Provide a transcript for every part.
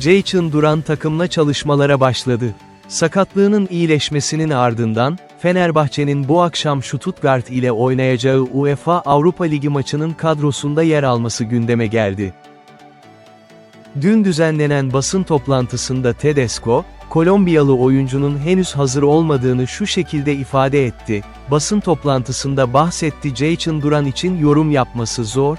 Ceyçin Duran takımla çalışmalara başladı. Sakatlığının iyileşmesinin ardından, Fenerbahçe'nin bu akşam Stuttgart ile oynayacağı UEFA Avrupa Ligi maçının kadrosunda yer alması gündeme geldi. Dün düzenlenen basın toplantısında Tedesco, Kolombiyalı oyuncunun henüz hazır olmadığını şu şekilde ifade etti, basın toplantısında bahsetti Jaycin Duran için yorum yapması zor.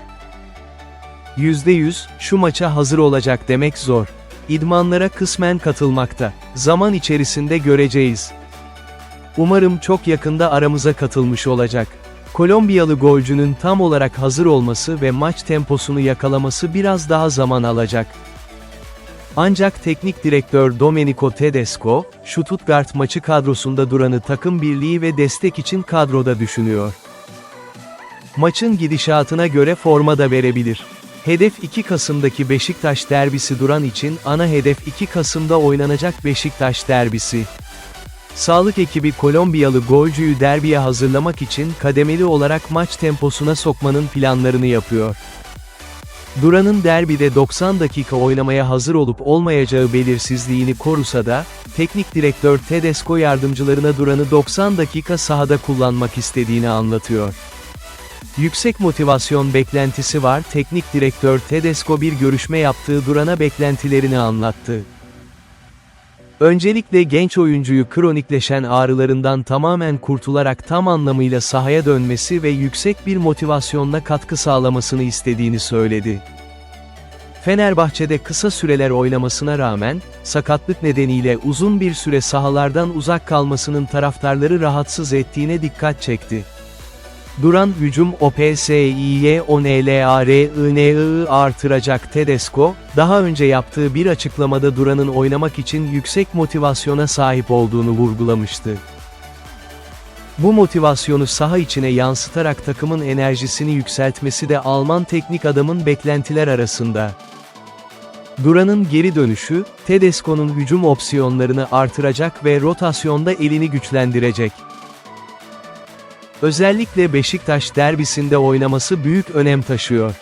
%100, şu maça hazır olacak demek zor. İdmanlara kısmen katılmakta. Zaman içerisinde göreceğiz. Umarım çok yakında aramıza katılmış olacak. Kolombiyalı golcünün tam olarak hazır olması ve maç temposunu yakalaması biraz daha zaman alacak. Ancak teknik direktör Domenico Tedesco, Stuttgart maçı kadrosunda duranı takım birliği ve destek için kadroda düşünüyor. Maçın gidişatına göre forma da verebilir. Hedef 2 Kasım'daki Beşiktaş derbisi duran için ana hedef 2 Kasım'da oynanacak Beşiktaş derbisi. Sağlık ekibi Kolombiyalı golcüyü derbiye hazırlamak için kademeli olarak maç temposuna sokmanın planlarını yapıyor. Duran'ın derbide 90 dakika oynamaya hazır olup olmayacağı belirsizliğini korusa da, teknik direktör Tedesco yardımcılarına Duran'ı 90 dakika sahada kullanmak istediğini anlatıyor. Yüksek motivasyon beklentisi var teknik direktör Tedesco bir görüşme yaptığı Duran'a beklentilerini anlattı. Öncelikle genç oyuncuyu kronikleşen ağrılarından tamamen kurtularak tam anlamıyla sahaya dönmesi ve yüksek bir motivasyonla katkı sağlamasını istediğini söyledi. Fenerbahçe'de kısa süreler oynamasına rağmen, sakatlık nedeniyle uzun bir süre sahalardan uzak kalmasının taraftarları rahatsız ettiğine dikkat çekti. Duran hücum OPSİY ONLARINI artıracak Tedesco, daha önce yaptığı bir açıklamada Duran'ın oynamak için yüksek motivasyona sahip olduğunu vurgulamıştı. Bu motivasyonu saha içine yansıtarak takımın enerjisini yükseltmesi de Alman teknik adamın beklentiler arasında. Duran'ın geri dönüşü, Tedesco'nun hücum opsiyonlarını artıracak ve rotasyonda elini güçlendirecek. Özellikle Beşiktaş derbisinde oynaması büyük önem taşıyor.